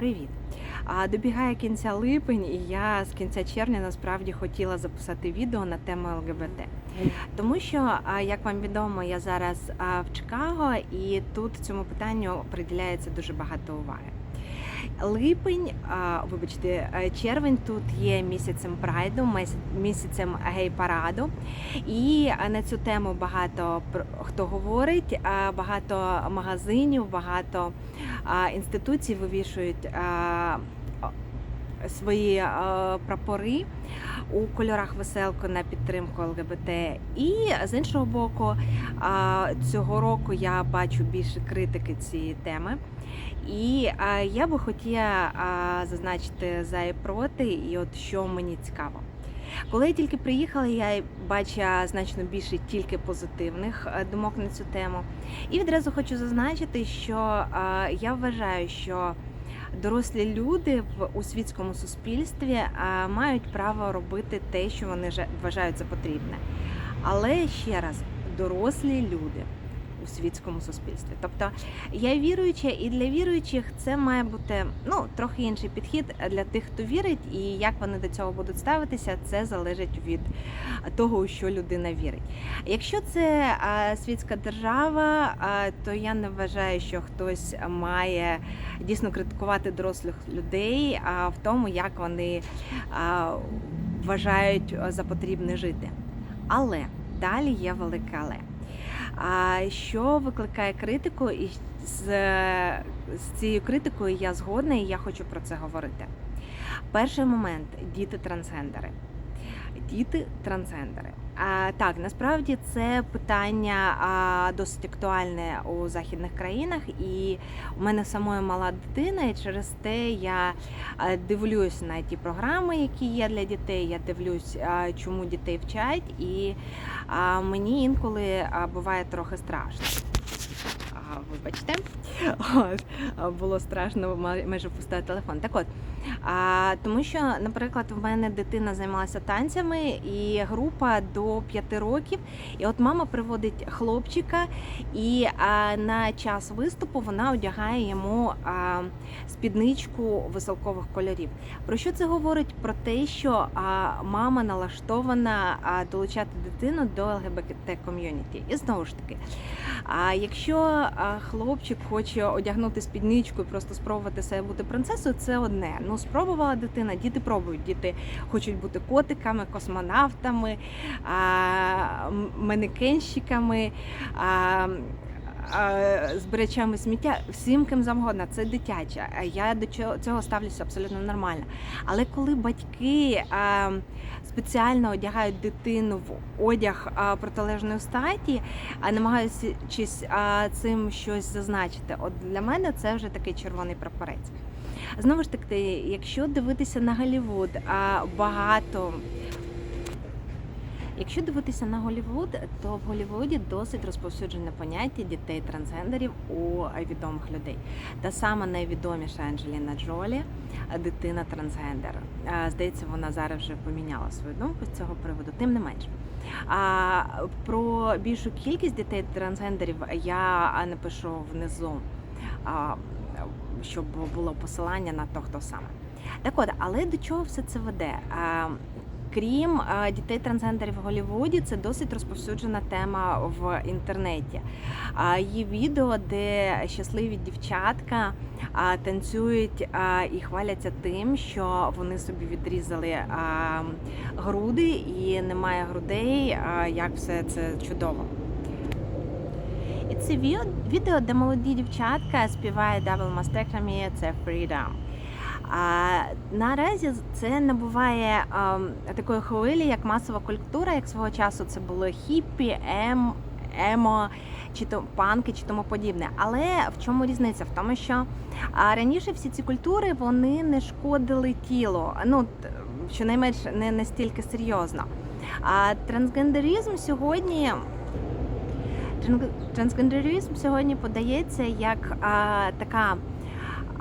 Привіт! А, Добігає кінця липень, і я з кінця червня насправді хотіла записати відео на тему ЛГБТ. Тому що, як вам відомо, я зараз в Чикаго, і тут цьому питанню приділяється дуже багато уваги. Липень, вибачте, е, червень тут є місяцем прайду, місяцем гей-параду. І на цю тему багато хто говорить, багато магазинів, багато інституцій вивішують свої прапори у кольорах веселку на підтримку ЛГБТ. І з іншого боку, цього року я бачу більше критики цієї теми. І я би хотіла зазначити за і проти, і от що мені цікаво. Коли я тільки приїхала, я бачила значно більше тільки позитивних е, думок на цю тему. І відразу хочу зазначити, що я вважаю, що дорослі люди в у світському суспільстві е, мають право робити те, що вони вважають за потрібне. Але ще раз, дорослі люди у світському суспільстві. Тобто я віруюча, і для віруючих це має бути ну трохи інший підхід для тих, хто вірить, і як вони до цього будуть ставитися, це залежить від того, у що людина вірить. Якщо це світська держава, то я не вважаю, що хтось має дійсно критикувати дорослих людей в тому, як вони вважають за потрібне жити. Але далі є велике але. А що викликає критику, і з, з цією критикою я згодна, і я хочу про це говорити. Перший момент діти трансгендери. Діти трансгендери. А, так, насправді це питання а, досить актуальне у західних країнах, і у мене самої мала дитина, і через те я дивлюсь на ті програми, які є для дітей. Я дивлюсь, а, чому дітей вчать, і а, мені інколи а, буває трохи страшно. А, Вибачте, от, було страшно майже пустити телефон. Так от, а, тому що, наприклад, в мене дитина займалася танцями і група до 5 років. І от мама приводить хлопчика, і а, на час виступу вона одягає йому а, спідничку веселкових кольорів. Про що це говорить? Про те, що а, мама налаштована а, долучати дитину до ЛГБТ ком'юніті. І знову ж таки, а якщо а, хлопчик хоче одягнути спідничку і просто спробувати себе бути принцесою, це одне. Ну спробувала дитина, діти пробують. Діти хочуть бути котиками, космонавтами, манекенщиками. Збирачами сміття всім ким завгодно, це дитяче. Я до цього ставлюся абсолютно нормально. Але коли батьки спеціально одягають дитину в одяг протилежної статі, а намагаючись цим щось зазначити, от для мене це вже такий червоний прапорець. Знову ж таки, якщо дивитися на Голлівуд, багато. Якщо дивитися на Голлівуд, то в Голлівуді досить розповсюджене поняття дітей трансгендерів у відомих людей. Та сама найвідоміша Анджеліна Джолі, дитина трансгендер. Здається, вона зараз вже поміняла свою думку з цього приводу. Тим не менш. А про більшу кількість дітей трансгендерів я напишу внизу, щоб було посилання на то, хто саме. Так от, але до чого все це веде? Крім дітей трансгендерів в Голлівуді, це досить розповсюджена тема в інтернеті. Є відео, де щасливі дівчатка танцюють і хваляться тим, що вони собі відрізали груди і немає грудей, як все це чудово. І це відео, де молоді дівчатка співає Double Mastectomy, це Freedom. А наразі це набуває ем, такої хвилі, як масова культура, як свого часу це було хіппі, ем, емо, чи то панки, чи тому подібне. Але в чому різниця? В тому, що а, раніше всі ці культури вони не шкодили тілу. Ну щонайменш не настільки серйозно. А трансгендеризм сьогодні. Тран- Трансгендеризм сьогодні подається як а, така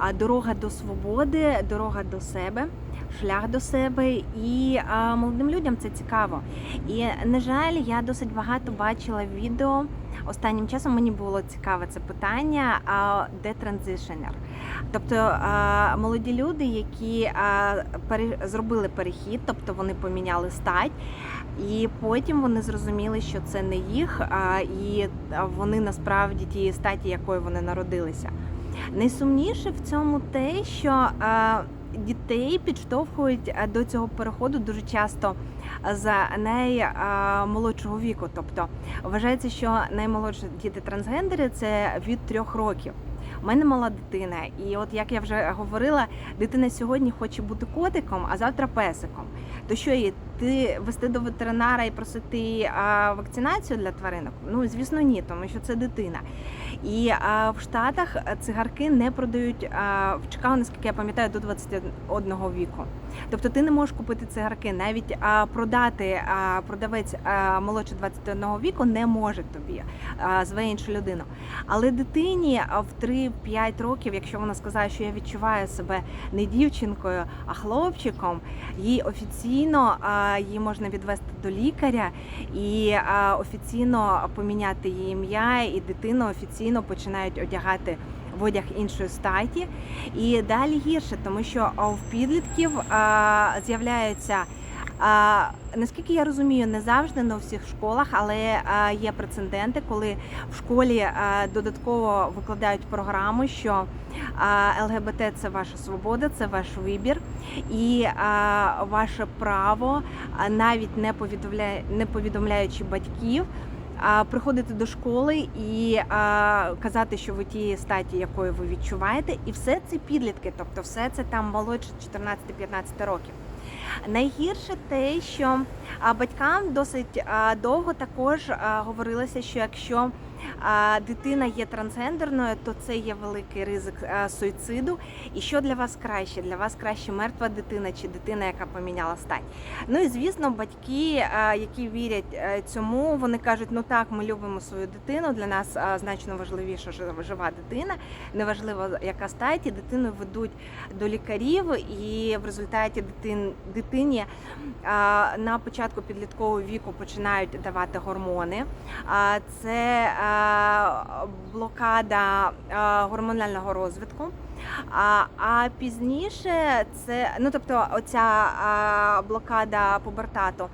а, дорога до свободи, дорога до себе. шлях до себе, і а, молодим людям це цікаво. І на жаль, я досить багато бачила відео. Останнім часом мені було цікаве це питання: а де транзишенер? Тобто молоді люди, які пере- зробили перехід, тобто вони поміняли стать, і потім вони зрозуміли, що це не їх, і вони насправді тієї статі, якою вони народилися. Найсумніше в цьому те, що а, дітей підштовхують до цього переходу дуже часто за наймолодшого віку. Тобто вважається, що наймолодші діти трансгендери це від трьох років. У мене мала дитина, і от як я вже говорила, дитина сьогодні хоче бути котиком, а завтра песиком. То що її ти вести до ветеринара і просити а, вакцинацію для тваринок? Ну звісно, ні, тому що це дитина. І а, в Штатах цигарки не продають а, в Чикаго, наскільки я пам'ятаю, до 21 віку. Тобто ти не можеш купити цигарки, навіть а, продати а, продавець а, молодше 21 віку не може тобі а, зве іншу людину. Але дитині в 3-5 років, якщо вона сказала, що я відчуваю себе не дівчинкою, а хлопчиком, їй офіційно а, її можна відвести до лікаря і офіційно поміняти її ім'я, і дитину офіційно починають одягати в одяг іншої статі. І далі гірше, тому що в підлітків а, з'являються. А, наскільки я розумію, не завжди на всіх школах, але є прецеденти, коли в школі додатково викладають програму, що ЛГБТ це ваша свобода, це ваш вибір, і ваше право, навіть не повідомляє, не повідомляючи батьків. Приходити до школи і а, казати, що ви тієї статі, якої ви відчуваєте, і все це підлітки, тобто все це там молодше 14-15 років. Найгірше те, що батькам досить довго також говорилося, що якщо дитина є трансгендерною, то це є великий ризик суїциду. І що для вас краще? Для вас краще мертва дитина чи дитина, яка поміняла стать. Ну і звісно, батьки, які вірять е, цьому, вони кажуть: ну так, ми любимо свою дитину. Для нас значно важливіше жива- дитина, неважливо яка стать, і дитину ведуть до лікарів, і в результаті дитин, дитині на початку підліткового віку починають давати гормони. Це блокада гормонального розвитку. А, а пізніше це ну тобто оця а, блокада пубертату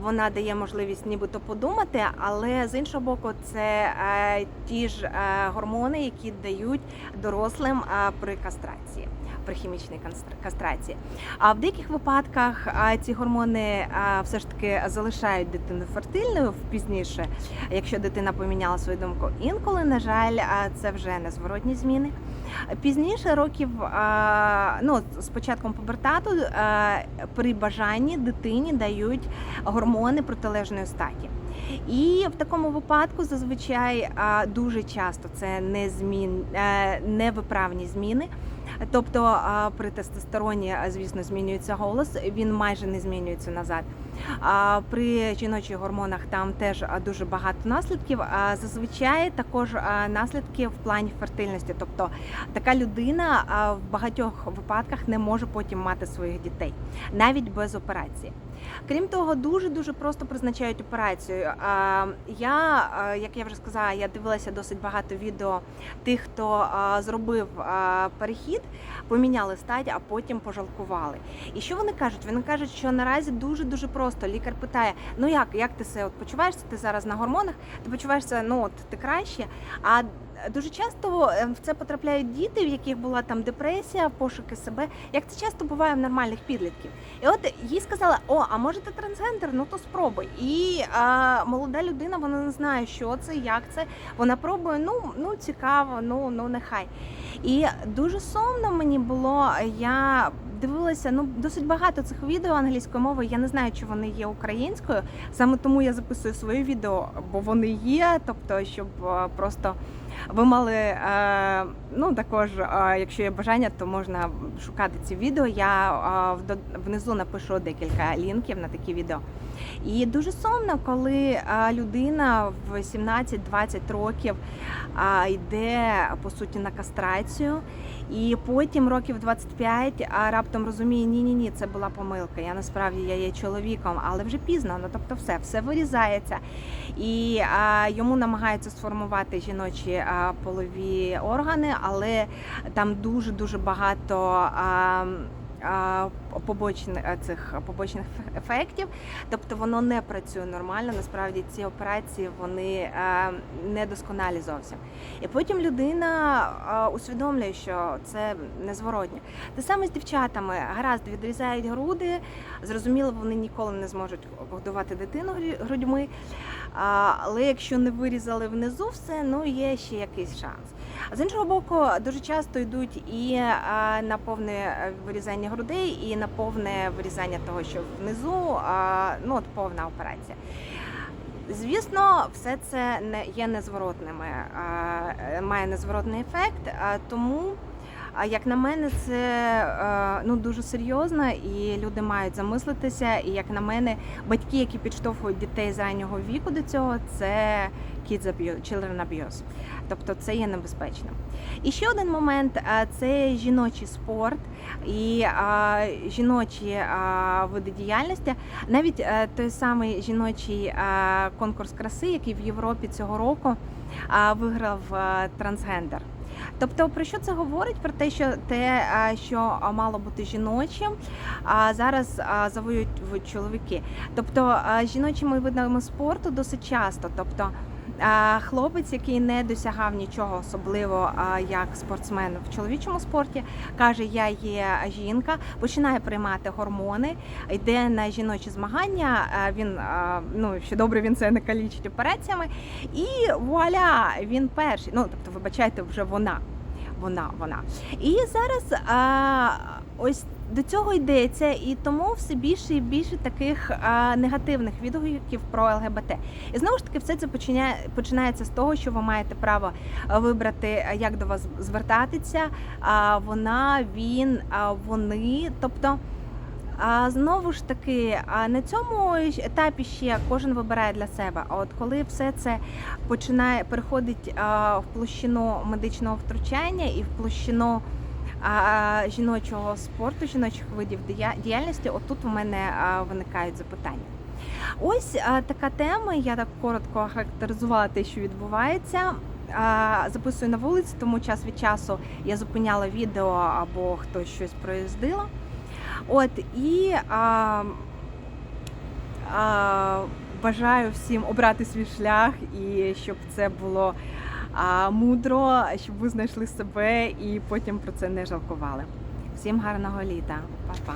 вона дає можливість нібито подумати, але з іншого боку, це е, ті ж е, гормони, які дають дорослим е, при кастрації. При хімічній кастрації. А в деяких випадках ці гормони все ж таки залишають дитину фертильною пізніше, якщо дитина поміняла свою думку. Інколи, на жаль, це вже незворотні зміни. Пізніше років, ну з початком пубертату, при бажанні дитині дають гормони протилежної статі. І в такому випадку зазвичай дуже часто це не змін, е, невиправні зміни. Тобто при тестостероні, звісно, змінюється голос, він майже не змінюється назад. При жіночих гормонах там теж дуже багато наслідків. Зазвичай також наслідки в плані фертильності. Тобто така людина в багатьох випадках не може потім мати своїх дітей, навіть без операції. Крім того, дуже дуже просто призначають операцію. Я, як я вже сказала, я дивилася досить багато відео тих, хто зробив перехід, поміняли стать, а потім пожалкували. І що вони кажуть? Вони кажуть, що наразі дуже дуже просто. Лікар питає: ну як, як ти себе от почуваєшся? Ти зараз на гормонах, ти почуваєшся, ну от ти краще. А Дуже часто е, в це потрапляють діти, в яких була там депресія, пошуки себе, як це часто буває в нормальних підлітків. І от їй сказала: О, а може ти трансгендер? Ну то спробуй. І а, молода людина, вона не знає, що це, як це. Вона пробує, ну ну цікаво, ну ну нехай. І дуже сумно мені було. Я дивилася ну досить багато цих відео англійською мовою. Я не знаю, чи вони є українською. Саме тому я записую свої відео, бо вони є. Тобто, щоб е, просто ви мали е, ну також, е, якщо є бажання, то можна шукати ці відео. Я внизу напишу декілька лінків на такі відео. І дуже сумно, коли людина в 17-20 років йде по суті на кастрацію. І потім років 25 а раптом розуміє, ні, ні, ні, це була помилка. Я насправді я є чоловіком, але вже пізно. Ну тобто, все, все вирізається, і а, йому намагаються сформувати жіночі а, полові органи, але там дуже дуже багато. А, побочних цих побочних ефе- ефектів, тобто воно не працює нормально. Насправді ці операції вони а, недосконалі зовсім. І потім людина усвідомлює, що це незворотньо. Те саме з дівчатами, гаразд відрізають груди. Зрозуміло, вони ніколи не зможуть годувати дитину грудьми. Але якщо не вирізали внизу все, ну є ще якийсь шанс. З іншого боку, дуже часто йдуть і а, на повне е, вирізання грудей, і на повне вирізання того, що внизу, ну от повна операція. Звісно, все це не є незворотними, е, має незворотний ефект. Тому, а, як на мене, це е, ну дуже серйозно, і люди мають замислитися. І як на мене, батьки, які підштовхують дітей з раннього віку до цього, це kids abuse, children abuse. Тобто це є небезпечним. І ще один момент це жіночий спорт і а, жіночі а, види діяльності. Навіть е, той самий жіночий е, конкурс краси, який в Європі цього року а, виграв е, трансгендер. Тобто, про що це говорить? Про те, що те, е, що мало бути жіночим, а зараз завоюють чоловіки. Тобто жіночими видами спорту досить часто. Тобто хлопець, який не досягав нічого особливо як спортсмен в чоловічому спорті, каже: Я є жінка, починає приймати гормони, йде на жіночі змагання. Він ну що добре, він це не калічить операціями, і вуаля, він перший. Ну тобто, вибачайте, вже вона. Вона, вона. І зараз а, ось до цього йдеться, і тому все більше і більше таких а, негативних відгуків про ЛГБТ. І знову ж таки, все це починає, починається з того, що ви маєте право вибрати, як до вас звертатися. А вона, він, а, вони. Тобто, а знову ж таки, а на цьому етапі ще кожен вибирає для себе. А от коли все це починає переходить в площину медичного втручання і в площину а, жіночого спорту, жіночих видів діяльності, отут у мене а, виникають запитання. Ось а, така тема. Я так коротко характеризувала те, що відбувається. А, Записую на вулиці, тому час від часу я зупиняла відео або хтось щось проїздило. От і а, а, бажаю всім обрати свій шлях і щоб це було мудро, щоб ви знайшли себе і потім про це не жалкували. Всім гарного літа, Па-па.